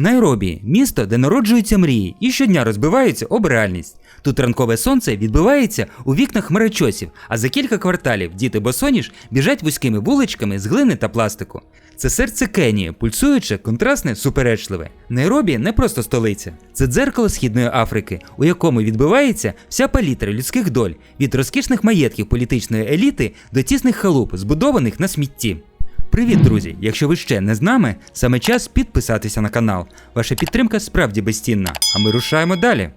Найробі місто, де народжуються мрії і щодня розбиваються об реальність. Тут ранкове сонце відбивається у вікнах хмарочосів, а за кілька кварталів діти босоніж біжать вузькими вуличками з глини та пластику. Це серце Кенії, пульсуюче, контрастне, суперечливе. Найробі не просто столиця, це дзеркало Східної Африки, у якому відбивається вся палітра людських доль від розкішних маєтків політичної еліти до тісних халуп, збудованих на смітті. Привіт, друзі! Якщо ви ще не з нами, саме час підписатися на канал. Ваша підтримка справді безцінна, а ми рушаємо далі.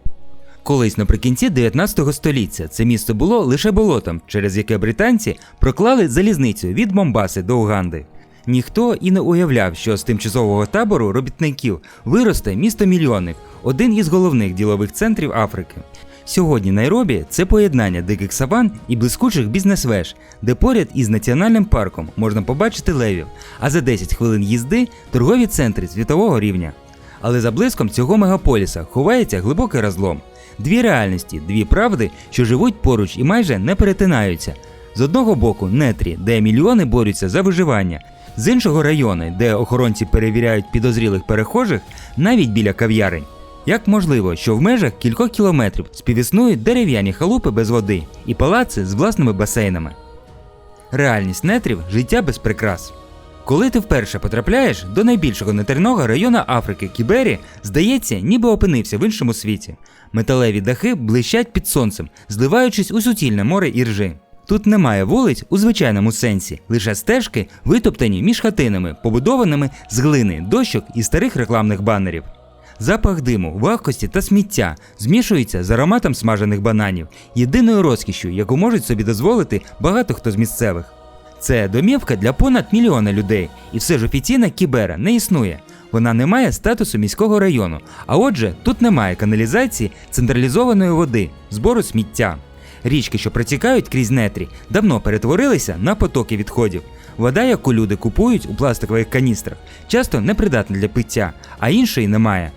Колись наприкінці 19 століття це місто було лише болотом, через яке британці проклали залізницю від Момбаси до Уганди. Ніхто і не уявляв, що з тимчасового табору робітників виросте місто мільйонник, один із головних ділових центрів Африки. Сьогодні Найробі це поєднання диких саван і блискучих бізнес-веж, де поряд із національним парком можна побачити левів, а за 10 хвилин їзди торгові центри світового рівня. Але за блиском цього мегаполіса ховається глибокий розлом. Дві реальності, дві правди, що живуть поруч і майже не перетинаються. З одного боку нетрі, де мільйони борються за виживання, з іншого райони, де охоронці перевіряють підозрілих перехожих навіть біля кав'ярень. Як можливо, що в межах кількох кілометрів співіснують дерев'яні халупи без води і палаци з власними басейнами? Реальність нетрів життя без прикрас. Коли ти вперше потрапляєш до найбільшого нетерного району Африки Кібері, здається, ніби опинився в іншому світі. Металеві дахи блищать під сонцем, зливаючись у суцільне море іржи. Тут немає вулиць у звичайному сенсі, лише стежки, витоптані між хатинами, побудованими з глини, дощок і старих рекламних банерів. Запах диму, вагкості та сміття змішується з ароматом смажених бананів, єдиною розкішю, яку можуть собі дозволити багато хто з місцевих. Це домівка для понад мільйона людей, і все ж офіційна Кібера не існує. Вона не має статусу міського району, а отже, тут немає каналізації централізованої води, збору сміття. Річки, що протікають крізь нетрі, давно перетворилися на потоки відходів. Вода, яку люди купують у пластикових каністрах, часто непридатна для пиття, а іншої немає.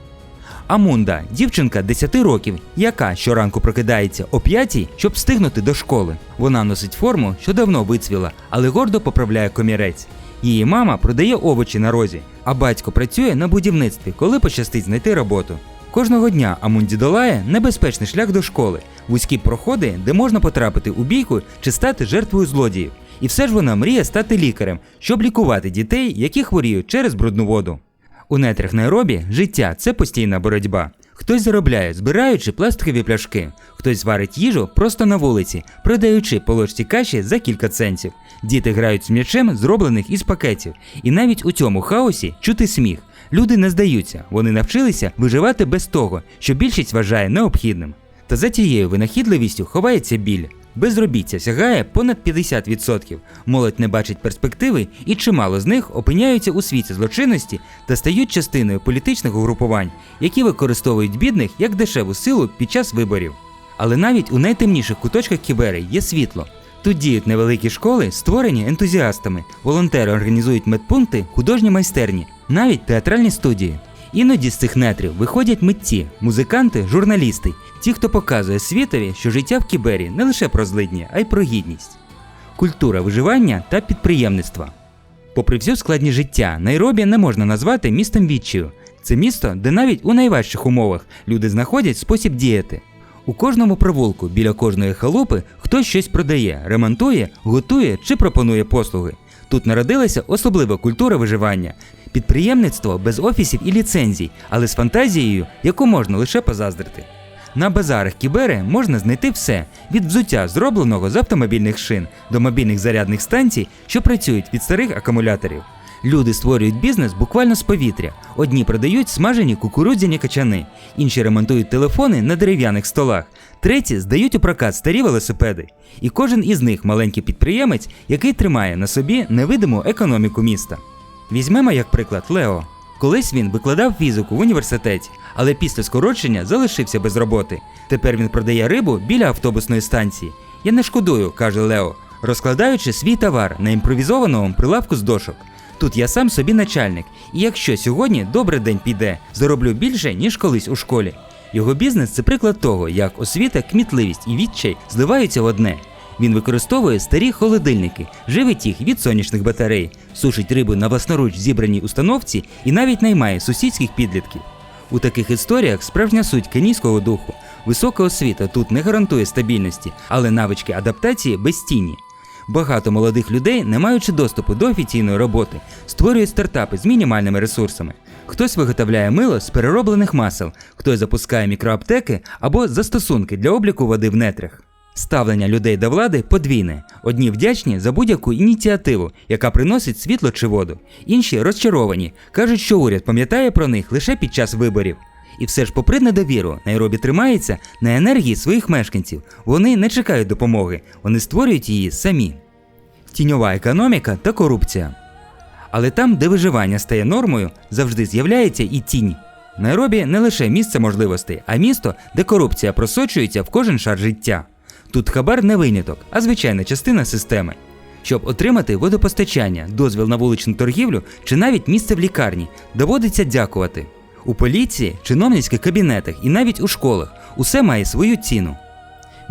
Амунда дівчинка 10 років, яка щоранку прокидається о 5, щоб встигнути до школи. Вона носить форму, що давно вицвіла, але гордо поправляє комірець. Її мама продає овочі на розі, а батько працює на будівництві, коли пощастить знайти роботу. Кожного дня Амунді долає небезпечний шлях до школи, вузькі проходи, де можна потрапити у бійку чи стати жертвою злодіїв. І все ж вона мріє стати лікарем, щоб лікувати дітей, які хворіють через брудну воду. У нетрях Найробі життя це постійна боротьба. Хтось заробляє, збираючи пластикові пляшки, хтось варить їжу просто на вулиці, продаючи по ложці каші за кілька центів. Діти грають з м'ячем, зроблених із пакетів. І навіть у цьому хаосі чути сміх. Люди не здаються, вони навчилися виживати без того, що більшість вважає необхідним. Та за тією винахідливістю ховається біль. Безробіття сягає понад 50%. Молодь не бачить перспективи, і чимало з них опиняються у світі злочинності та стають частиною політичних угрупувань, які використовують бідних як дешеву силу під час виборів. Але навіть у найтемніших куточках Кібери є світло. Тут діють невеликі школи, створені ентузіастами, волонтери організують медпункти, художні майстерні, навіть театральні студії. Іноді з цих нетрів виходять митці, музиканти, журналісти, ті, хто показує світові, що життя в Кібері не лише про злидні, а й про гідність. Культура виживання та підприємництва. Попри всю складність життя, Найробі не можна назвати містом відчаю. Це місто, де навіть у найважчих умовах люди знаходять спосіб діяти. У кожному провулку біля кожної халупи хтось щось продає, ремонтує, готує чи пропонує послуги. Тут народилася особлива культура виживання, підприємництво без офісів і ліцензій, але з фантазією, яку можна лише позаздрити. На базарах Кібери можна знайти все: від взуття, зробленого з автомобільних шин, до мобільних зарядних станцій, що працюють від старих акумуляторів. Люди створюють бізнес буквально з повітря. Одні продають смажені кукурудзяні качани, інші ремонтують телефони на дерев'яних столах, треті здають у прокат старі велосипеди. І кожен із них маленький підприємець, який тримає на собі невидиму економіку міста. Візьмемо як приклад Лео. Колись він викладав фізику в університеті, але після скорочення залишився без роботи. Тепер він продає рибу біля автобусної станції. Я не шкодую, каже Лео, розкладаючи свій товар на імпровізованому прилавку з дошок. Тут я сам собі начальник, і якщо сьогодні добрий день піде, зароблю більше, ніж колись у школі. Його бізнес це приклад того, як освіта, кмітливість і відчай зливаються в одне. Він використовує старі холодильники, живить їх від сонячних батарей, сушить рибу на власноруч зібраній установці і навіть наймає сусідських підлітків. У таких історіях справжня суть кенійського духу. Висока освіта тут не гарантує стабільності, але навички адаптації безцінні. Багато молодих людей, не маючи доступу до офіційної роботи, створюють стартапи з мінімальними ресурсами. Хтось виготовляє мило з перероблених масел, хтось запускає мікроаптеки або застосунки для обліку води в нетрах. Ставлення людей до влади подвійне. Одні вдячні за будь-яку ініціативу, яка приносить світло чи воду. Інші розчаровані, кажуть, що уряд пам'ятає про них лише під час виборів. І все ж, попри недовіру, Найробі тримається на енергії своїх мешканців. Вони не чекають допомоги, вони створюють її самі. Тіньова економіка та корупція. Але там, де виживання стає нормою, завжди з'являється і тінь. Найробі не лише місце можливостей, а місто, де корупція просочується в кожен шар життя. Тут хабар не виняток, а звичайна частина системи. Щоб отримати водопостачання, дозвіл на вуличну торгівлю чи навіть місце в лікарні, доводиться дякувати. У поліції, чиновницьких кабінетах і навіть у школах усе має свою ціну.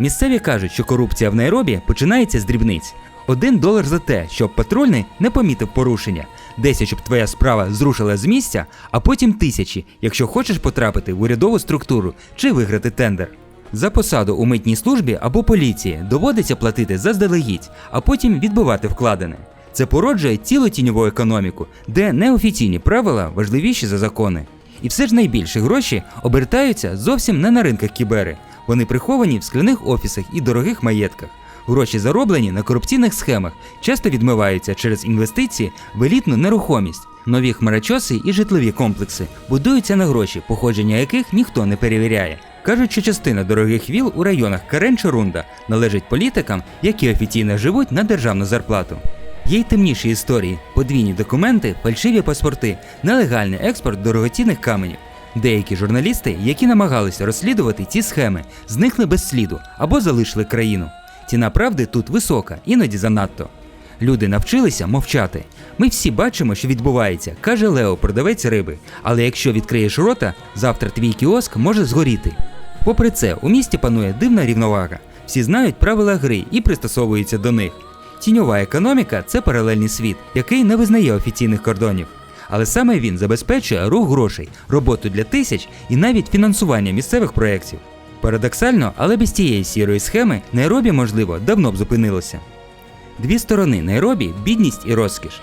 Місцеві кажуть, що корупція в Найробі починається з дрібниць. Один долар за те, щоб патрульний не помітив порушення, 10, щоб твоя справа зрушила з місця, а потім тисячі, якщо хочеш потрапити в урядову структуру чи виграти тендер. За посаду у митній службі або поліції доводиться платити заздалегідь, а потім відбивати вкладене. Це породжує цілу тіньову економіку, де неофіційні правила важливіші за закони. І все ж найбільші гроші обертаються зовсім не на ринках кібери. Вони приховані в скляних офісах і дорогих маєтках. Гроші зароблені на корупційних схемах, часто відмиваються через інвестиції в елітну нерухомість. Нові хмарочоси і житлові комплекси будуються на гроші, походження яких ніхто не перевіряє. Кажуть, що частина дорогих віл у районах Карен належить політикам, які офіційно живуть на державну зарплату. Є й темніші історії: подвійні документи, фальшиві паспорти, нелегальний експорт дорогоцінних каменів. Деякі журналісти, які намагалися розслідувати ці схеми, зникли без сліду або залишили країну. Ціна правди тут висока, іноді занадто. Люди навчилися мовчати. Ми всі бачимо, що відбувається, каже Лео, продавець риби. Але якщо відкриєш рота, завтра твій кіоск може згоріти. Попри це, у місті панує дивна рівновага. Всі знають правила гри і пристосовуються до них. Тіньова економіка це паралельний світ, який не визнає офіційних кордонів. Але саме він забезпечує рух грошей, роботу для тисяч і навіть фінансування місцевих проєктів. Парадоксально, але без тієї сірої схеми Найробі, можливо, давно б зупинилося. Дві сторони Найробі бідність і розкіш.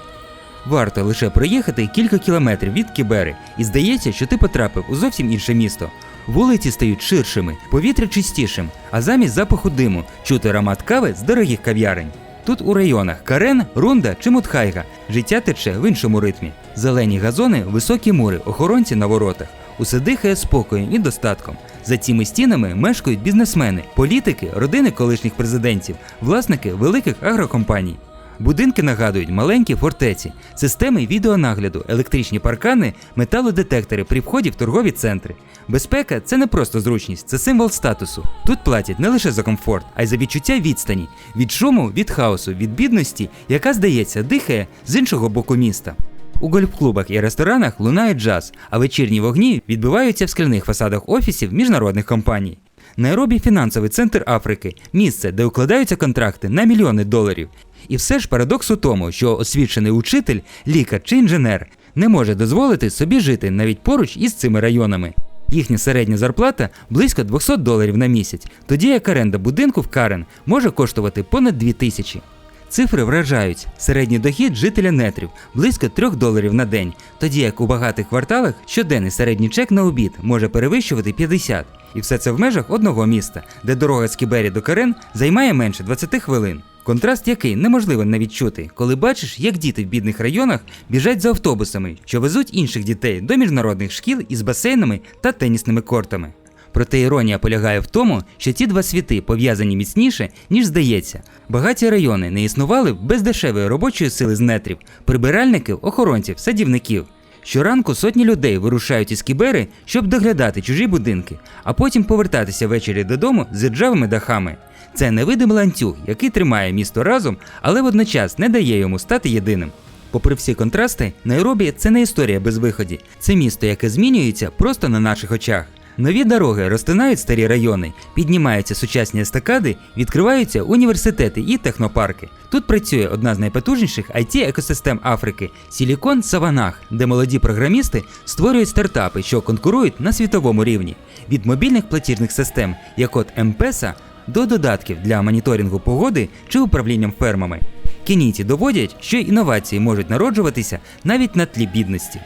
Варто лише проїхати кілька кілометрів від Кібери, і здається, що ти потрапив у зовсім інше місто. Вулиці стають ширшими, повітря чистішим, а замість запаху диму чути аромат кави з дорогих кав'ярень. Тут у районах Карен, Рунда чи Мутхайга життя тече в іншому ритмі. Зелені газони, високі мури, охоронці на воротах. Усе дихає спокоєм і достатком. За цими стінами мешкають бізнесмени, політики, родини колишніх президентів, власники великих агрокомпаній. Будинки нагадують маленькі фортеці, системи відеонагляду, електричні паркани, металодетектори при вході в торгові центри. Безпека це не просто зручність, це символ статусу. Тут платять не лише за комфорт, а й за відчуття відстані, від шуму, від хаосу, від бідності, яка, здається, дихає з іншого боку міста. У гольф-клубах і ресторанах лунає джаз, а вечірні вогні відбиваються в скляних фасадах офісів міжнародних компаній. Найробі фінансовий центр Африки, місце, де укладаються контракти на мільйони доларів. І все ж парадокс у тому, що освічений учитель, лікар чи інженер не може дозволити собі жити навіть поруч із цими районами. Їхня середня зарплата близько 200 доларів на місяць, тоді як оренда будинку в Карен може коштувати понад 2000. Цифри вражають середній дохід жителя нетрів близько 3 доларів на день, тоді як у багатих кварталах щоденний середній чек на обід може перевищувати 50. І все це в межах одного міста, де дорога з Кібері до Карен займає менше 20 хвилин. Контраст, який неможливо не відчути, коли бачиш, як діти в бідних районах біжать за автобусами, що везуть інших дітей до міжнародних шкіл із басейнами та тенісними кортами. Проте іронія полягає в тому, що ці два світи пов'язані міцніше, ніж здається. Багаті райони не існували без дешевої робочої сили з нетрів, прибиральників, охоронців, садівників. Щоранку сотні людей вирушають із кібери, щоб доглядати чужі будинки, а потім повертатися ввечері додому з ржавими дахами. Це невидимий ланцюг, який тримає місто разом, але водночас не дає йому стати єдиним. Попри всі контрасти, Найробі це не історія без виході. Це місто, яке змінюється просто на наших очах. Нові дороги розтинають старі райони, піднімаються сучасні естакади, відкриваються університети і технопарки. Тут працює одна з найпотужніших it екосистем Африки Сілікон Саванах, де молоді програмісти створюють стартапи, що конкурують на світовому рівні. Від мобільних платіжних систем, як от МПЕСа, до додатків для моніторингу погоди чи управлінням фермами. Кенійці доводять, що інновації можуть народжуватися навіть на тлі бідності.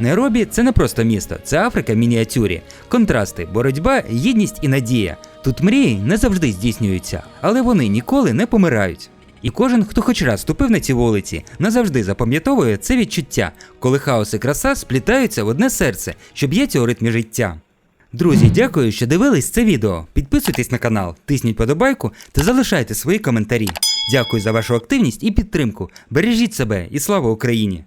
Найробі це не просто місто, це Африка в мініатюрі. Контрасти, боротьба, гідність і надія. Тут мрії не завжди здійснюються, але вони ніколи не помирають. І кожен, хто хоч раз ступив на ці вулиці, назавжди запам'ятовує це відчуття, коли хаос і краса сплітаються в одне серце, що б'ється у ритмі життя. Друзі, дякую, що дивились це відео. Підписуйтесь на канал, тисніть подобайку та залишайте свої коментарі. Дякую за вашу активність і підтримку. Бережіть себе і слава Україні!